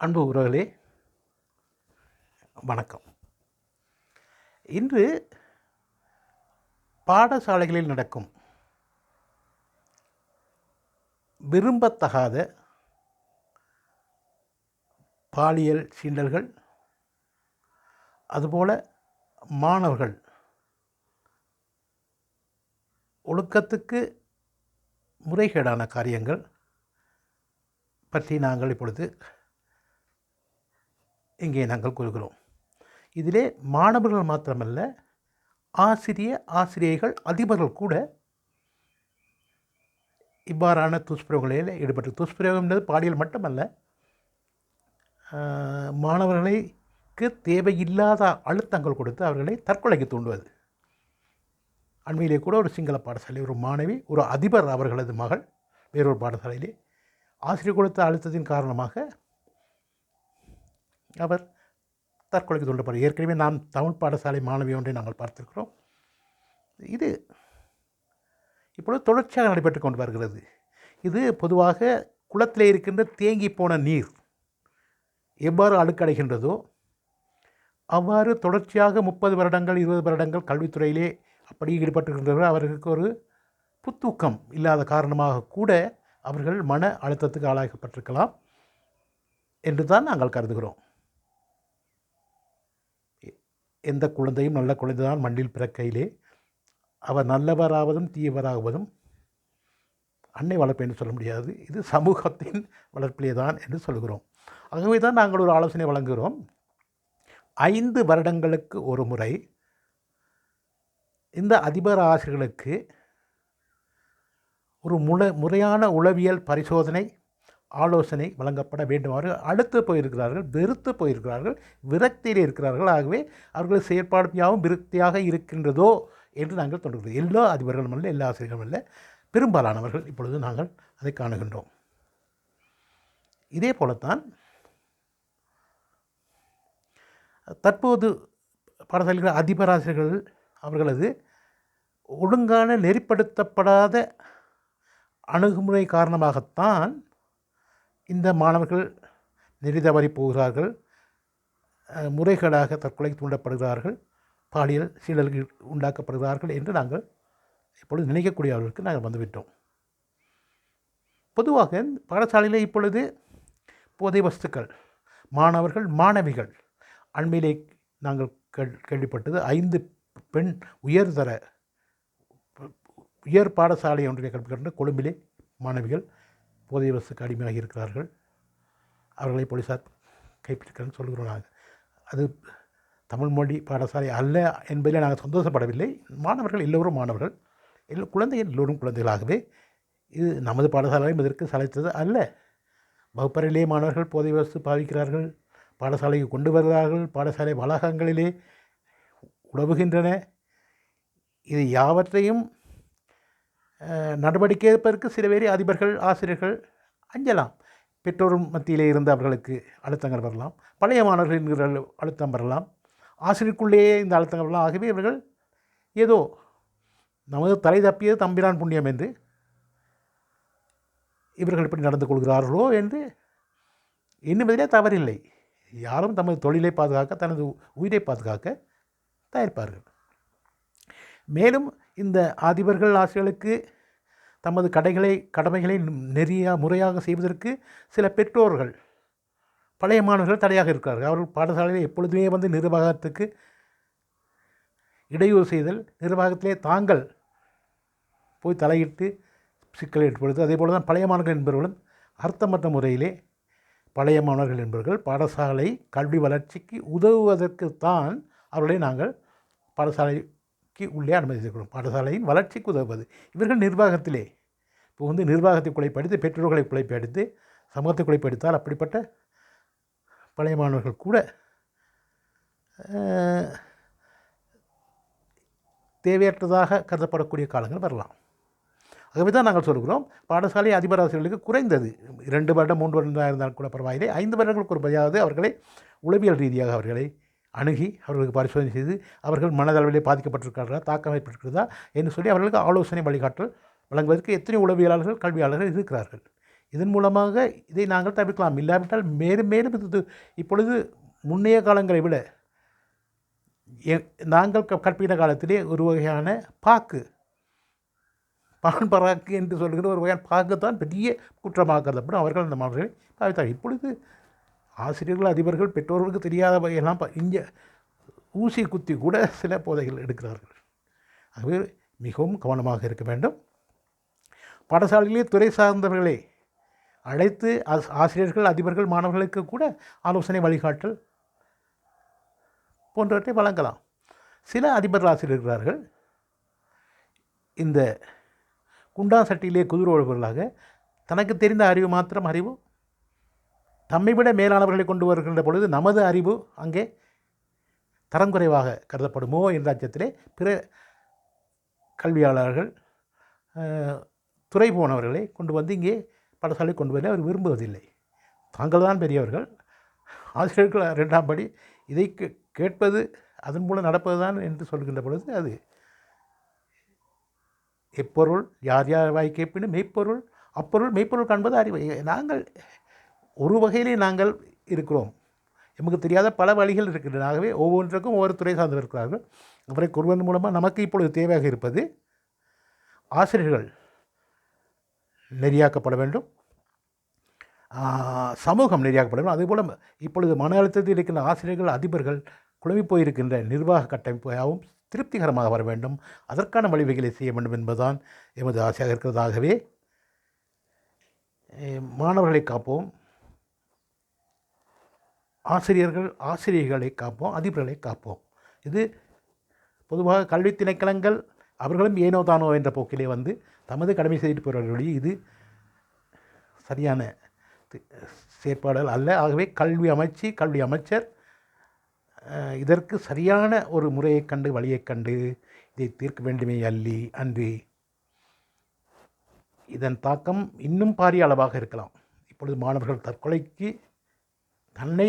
அன்பு உறவுகளே வணக்கம். இன்று பாடசாலைகளில் நடக்கும் விரும்பத்தகாத பாலியல் சீண்டல்கள் அதுபோல் மாணவர்கள் ஒழுக்கத்துக்கு முறைகேடான காரியங்கள் பற்றி நாங்கள் இப்பொழுது இங்கே நாங்கள் கூறுகிறோம். இதிலே மாணவர்கள் மாத்திரமல்ல ஆசிரிய ஆசிரியர்கள் அதிபர்கள் கூட இவ்வாறான துஷ்பிரயோகங்களில் ஈடுபட்டு துஷ்பிரயோகம் என்பது பாலியல் மட்டுமல்ல மாணவர்களுக்கு தேவையில்லாத அழுத்தங்கள் கொடுத்து அவர்களை தற்கொலைக்கு தூண்டுவது. அண்மையிலே கூட ஒரு சிங்கள பாடசாலை ஒரு மாணவி ஒரு அதிபர் அவர்களது மகள் வேறொரு பாடசாலையிலே ஆசிரியர் கொடுத்த அழுத்தத்தின் காரணமாக அவர் தற்கொலைக்கு தூண்டப்படுறார் ஏற்கனவே நாம் தமிழ் பாடசாலை மாணவி ஒன்றை நாங்கள் பார்த்திருக்கிறோம். இது இப்பொழுது தொடர்ச்சியாக நடைபெற்று கொண்டு வருகிறது. இது பொதுவாக குளத்திலே இருக்கின்ற தேங்கி போன நீர் எவ்வாறு அழுக்கடைகின்றதோ அவ்வாறு தொடர்ச்சியாக முப்பது வருடங்கள் இருபது வருடங்கள் கல்வித்துறையிலே அப்படி ஈடுபட்டிருக்கின்றவர்கள். அவர்களுக்கு ஒரு புத்தூக்கம் இல்லாத காரணமாக கூட அவர்கள் மன அழுத்தத்துக்கு ஆளாக்கப்பட்டிருக்கலாம் என்று தான் நாங்கள் கருதுகிறோம். எந்த குழந்தையும் நல்ல குழந்தை தான் மண்ணில் பிறக்கையிலே. அவர் நல்லவராவதும் தீயவராகுவதும் அன்னை வளர்ப்பு என்று சொல்ல முடியாது. இது சமூகத்தின் வளர்ப்பிலே தான் என்று சொல்கிறோம். ஆகவே தான் நாங்கள் ஒரு ஆலோசனை வழங்குகிறோம். ஐந்து வருடங்களுக்கு ஒரு முறை இந்த அதிபர் ஆசிரியர்களுக்கு ஒரு முல முறையான உளவியல் பரிசோதனை ஆலோசனை வழங்கப்பட வேண்டுமாறு அடுத்து போயிருக்கிறார்கள் வெறுத்து போயிருக்கிறார்கள் விரக்தியில் இருக்கிறார்கள். ஆகவே அவர்கள் செயற்பாடும் யாவும் விரக்தியாக இருக்கின்றதோ என்று நாங்கள் தோன்றுகிறோம். எல்லா அதிபர்களும் அல்ல எல்லா ஆசிரியர்களும் அல்ல. பெரும்பாலானவர்கள் இப்பொழுது நாங்கள் அதை காணுகின்றோம். இதே போலத்தான் தற்போது பாடசாலைகள் அதிபராசிரியர்கள் அவர்களது ஒழுங்கான நெறிப்படுத்தப்படாத அணுகுமுறை காரணமாகத்தான் இந்த மாணவர்கள் நெறி தவறி போகிறார்கள் முறைகளாக முறைகேடாக தற்கொலை தூண்டப்படுகிறார்கள் பாலியல் சீழல்கள் உண்டாக்கப்படுகிறார்கள் என்று நாங்கள் இப்பொழுது நினைக்கக்கூடிய அளவிற்கு நாங்கள் வந்துவிட்டோம். பொதுவாக பாடசாலையில் இப்பொழுது போதை வஸ்துக்கள் மாணவர்கள் மாணவிகள் அண்மையிலே நாங்கள் கேள் கேள்விப்பட்டது ஐந்து பெண் உயர்தர உயர் பாடசாலை ஒன்றிலே கற்பிக்கின்ற கொழும்பிலே மாணவிகள் போதை வஸ்துக்கு அடிமையாகி இருக்கிறார்கள். அவர்களை போலீஸார் கைப்பற்றிக்கிறேன்னு சொல்கிறோம் நாங்கள் அது தமிழ் மொழி பாடசாலை அல்ல என்பதில் நாங்கள் சந்தோஷப்படவில்லை. மாணவர்கள் எல்லோரும் மாணவர்கள். எல்லோ குழந்தைகள் எல்லோரும் குழந்தைகளாகவே இது நமது பாடசாலையும் இதற்கு சளைத்தது அல்ல. வகுப்பறையிலே மாணவர்கள் போதை வஸ்து பாவிக்கிறார்கள். பாடசாலைக்கு கொண்டு வருகிறார்கள். பாடசாலை வளாகங்களிலே உழவுகின்றன இது யாவற்றையும் நடவடிக்கை எடுப்பதற்கு சில பேர் அதிபர்கள் ஆசிரியர்கள் அஞ்சலாம். பெற்றோர் மத்தியிலே இருந்து அவர்களுக்கு அழுத்தங்கள் வரலாம். பழைய மாணவர்கள் அழு- அழுத்தம் வரலாம். ஆசிரியருக்குள்ளேயே இந்த அழுத்தங்கள் வரலாம். ஆகவே இவர்கள் ஏதோ நமது தலை தப்பியது தம்பிரான் புண்ணியம் என்று இவர்கள் இப்படி நடந்து கொள்கிறார்களோ என்று எண்ணுவதிலே தவறில்லை. யாரும் தமது தொழிலை பாதுகாக்க தனது உயிரை பாதுகாக்க தயாரிப்பார்கள். மேலும் இந்த அதிபர்கள் ஆசிரியர்களுக்கு தமது கடைகளை கடமைகளை நெறியா முறையாக செய்வதற்கு சில பெற்றோர்கள் பழைய மாணவர்கள் தடையாக இருக்கிறார்கள் அவர்கள் பாடசாலையில் எப்பொழுதுமே வந்து நிர்வாகத்துக்கு இடையூறு செய்தல் நிர்வாகத்திலே தாங்கள் போய் தலையிட்டு சிக்கல் ஏற்படுத்து அதே போல தான் பழைய மாணவர்கள் என்பவர்களும் அர்த்தமற்ற முறையிலே பழைய மாணவர்கள் என்பவர்கள் பாடசாலை கல்வி வளர்ச்சிக்கு உதவுவதற்கு தான் அவர்களை நாங்கள் பாடசாலைக்கு உள்ளே அனுமதித்திருக்கிறோம் பாடசாலையின் வளர்ச்சிக்கு உதவுவது. இவர்கள் நிர்வாகத்திலே. இப்போ வந்து நிர்வாகத்தை குலைப்படுத்தி பெற்றோர்களை குலைப்படுத்தி சமூகத்தை குலைப்படுத்தால் அப்படிப்பட்ட பழைய மாணவர்கள் கூட தேவையற்றதாக கருதப்படக்கூடிய காலங்கள் வரலாம். ஆகவே தான் நாங்கள் சொல்கிறோம் பாடசாலை அதிபர் ஆசிரியர்களுக்கு குறைந்தது. இரண்டு வருடம் மூன்று வருடம் இருந்தால் கூட பரவாயில்லை. ஐந்து வருடங்களுக்கு ஒரு பதியாவது அவர்களை உளவியல் ரீதியாக அவர்களை அணுகி அவர்களுக்கு பரிசோதனை செய்து அவர்கள் மனதளவிலே பாதிக்கப்பட்டிருக்கிறார்களா தாக்கம் ஏற்பட்டிருக்கிறதா என்று சொல்லி அவர்களுக்கு ஆலோசனை வழிகாட்டல் வழங்குவதற்கு எத்தனை உளவியலாளர்கள் கல்வியாளர்கள் இருக்கிறார்கள். இதன் மூலமாக இதை நாங்கள் தவிர்க்கலாம். இல்லாவிட்டால் மேலும் மேலும் இது இப்பொழுது முன்னைய காலங்களை விட எ- நாங்கள் க- கற்பின காலத்திலே ஒரு வகையான பாக்கு பான் பராக்கு என்று சொல்கிற ஒரு வகையான பாக்கு தான் பெரிய குற்றமாக கருதப்படும். அவர்கள் அந்த மாணவர்களை பாவித்தார்கள். இப்பொழுது ஆசிரியர்கள் அதிபர்கள் பெற்றோர்களுக்கு தெரியாத வகையெல்லாம் ப- இங்கே ஊசி குத்தி கூட சில போதைகள் எடுக்கிறார்கள். ஆகவே மிகவும் கவனமாக இருக்க வேண்டும். பாடசாலையிலே துறை சார்ந்தவர்களே அழைத்து ஆஸ்- ஆசிரியர்கள் அதிபர்கள் மாணவர்களுக்கு கூட ஆலோசனை வழிகாட்டல் போன்றவற்றை வழங்கலாம். சில அதிபர் ஆசிரியர் இருக்கிறார்கள். இந்த குண்டா சட்டியிலே குதிரோழுபவர்களாக தனக்கு தெரிந்த அறிவு மாத்திரம் அறிவு தம்மை விட மேலானவர்களை கொண்டு வருகின்ற பொழுது நமது அறிவு அங்கே தரம் குறைவாக கருதப்படுமோ என்ற அச்சத்திலே பிற கல்வியாளர்கள் துறை போனவர்களை கொண்டு வந்து இங்கே பாடசாலை கொண்டு வந்து அவர் விரும்புவதில்லை. தாங்கள் தான் பெரியவர்கள். ஆசிரியர்கள் ரெண்டாம் படி. இதை கே- கேட்பது அதன் மூலம் நடப்பது தான் என்று சொல்கின்ற பொழுது அது எப்பொருள் யார் யார் வாய் கேட்பினும் மெய்ப்பொருள் அப்பொருள் மெய்ப்பொருள் காண்பது அறிவு. நாங்கள் ஒரு வகையிலே நாங்கள் இருக்கிறோம். நமக்கு தெரியாத பல வழிகள் இருக்கின்றன. ஆகவே ஒவ்வொன்றுக்கும் ஒவ்வொரு துறை சார்ந்தவர் இருக்கிறார்கள். அவரை கூறுவதன் மூலமாக நமக்கு இப்பொழுது தேவையாக இருப்பது ஆசிரியர்கள் நெறியாக்கப்பட வேண்டும். சமூகம் நெறியாக்கப்பட வேண்டும். அதுபோல் இப்பொழுது மன அழுத்தத்தில் இருக்கின்ற ஆசிரியர்கள் அதிபர்கள் குழம்பி போயிருக்கின்ற நிர்வாக கட்டமைப்பாகவும் திருப்திகரமாக வர வேண்டும். அதற்கான வழிவகைகளை செய்ய வேண்டும் என்பதுதான் எமது ஆசையாக இருக்கிறதாகவே மாணவர்களை காப்போம். ஆசிரியர்கள் ஆசிரியர்களை காப்போம் அதிபர்களை காப்போம். இது பொதுவாக கல்வி திணைக்களங்கள் அவர்களும் ஏனோ தானோ என்ற போக்கிலே வந்து தமது கடமை செய்துட்டு போகிறார்கள் இது. சரியான செயற்பாடுகள் அல்ல. ஆகவே கல்வி அமைச்சு கல்வி அமைச்சர் இதற்கு சரியான ஒரு முறையைக் கண்டு வழியைக் கண்டு இதை தீர்க்க வேண்டுமே அல்லி அன்றி இதன் தாக்கம் இன்னும் பாரிய அளவாக இருக்கலாம். இப்பொழுது மாணவர்கள் தற்கொலைக்கு தன்னை